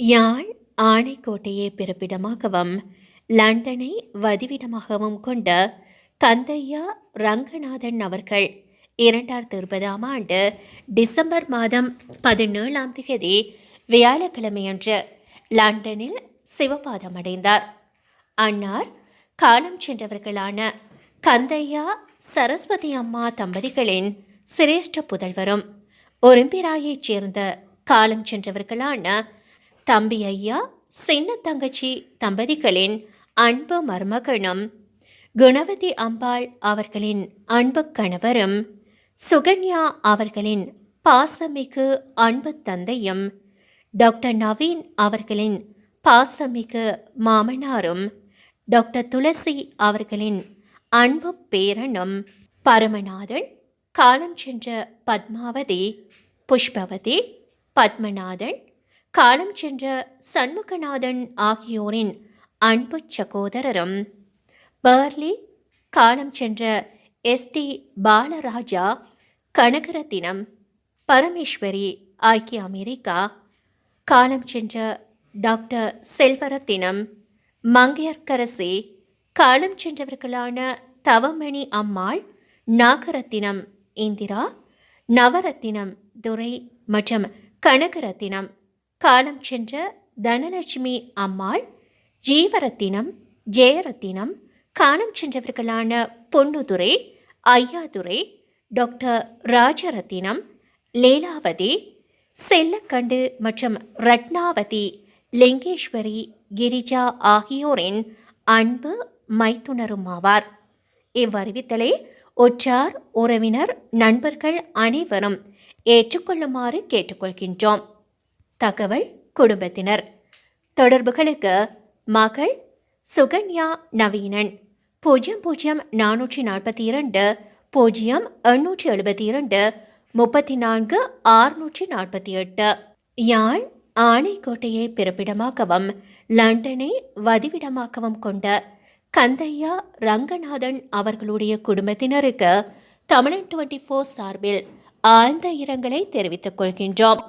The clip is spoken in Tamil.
யாழ் ஆணைக்கோட்டையை பிறப்பிடமாகவும் லண்டனை வதிவிடமாகவும் கொண்ட கந்தையா ரங்கநாதன் அவர்கள் இரண்டாயிரத்தி இருபதாம் ஆண்டு டிசம்பர் மாதம் பதினேழாம் தேதி வியாழக்கிழமையன்று லண்டனில் சிவபாதம் அடைந்தார் அன்னார் காலம் சென்றவர்களான கந்தையா சரஸ்வதி அம்மா தம்பதிகளின் சிரேஷ்ட புதல்வரும் ஒரும்பிராயைச் சேர்ந்த காலம் சென்றவர்களான தம்பி ஐயா சின்ன தங்கச்சி தம்பதிகளின் அன்பு மருமகனும் குணவதி அம்பாள் அவர்களின் அன்பு கணவரும் சுகன்யா அவர்களின் பாசமிகு அன்பு தந்தையும் டாக்டர் நவீன் அவர்களின் பாசமிகு மாமனாரும் டாக்டர் துளசி அவர்களின் அன்பு பேரனும் பரமநாதன் காலம் சென்ற பத்மாவதி புஷ்பவதி பத்மநாதன் காலம் சென்ற சண்முகநாதன் ஆகியோரின் அன்பு சகோதரரும் பர்லி காலம் சென்ற எஸ்டி பாலராஜா கனகரத்தினம் பரமேஸ்வரி ஐக்கிய அமெரிக்கா காலம் சென்ற டாக்டர் செல்வரத்தினம் மங்கையர்க்கரசி காலம் சென்றவர்களான தவமணி அம்மாள் நாகரத்தினம் இந்திரா நவரத்தினம் துரை மற்றும் கனகரத்தினம் காலம் சென்ற தனலட்சுமி அம்மாள் ஜீவரத்தினம் ஜெயரத்தினம் காலம் சென்றவர்களான பொன்னுதுரை ஐயாதுரை டாக்டர் ராஜரத்தினம் லீலாவதி செல்லக்கண்டு மற்றும் ரத்னாவதி லிங்கேஸ்வரி கிரிஜா ஆகியோரின் அன்பு மைத்துணரும் ஆவார். இவ்வறிவித்தலை ஒற்றார் உறவினர் நண்பர்கள் அனைவரும் ஏற்றுக்கொள்ளுமாறு கேட்டுக்கொள்கின்றோம். தகவல் குடும்பத்தினர். தொடர்புகளுக்கு மகள் சுகன்யா நவீனன். பூஜ்ஜியம் பூஜ்ஜியம் நானூற்றி நாற்பத்தி இரண்டு பூஜ்ஜியம் எண்ணூற்றி எழுபத்தி இரண்டு முப்பத்தி நான்கு ஆறுநூற்றி நாற்பத்தி எட்டு யாழ் ஆணைக்கோட்டையை பிறப்பிடமாகவும் லண்டனை வதிவிடமாகவும் கொண்ட கந்தையா ரங்கநாதன் அவர்களுடைய குடும்பத்தினருக்கு தமிழன் டுவெண்ட்டி ஃபோர் சார்பில் ஆழ்ந்த இரங்கலை தெரிவித்துக் கொள்கின்றோம்.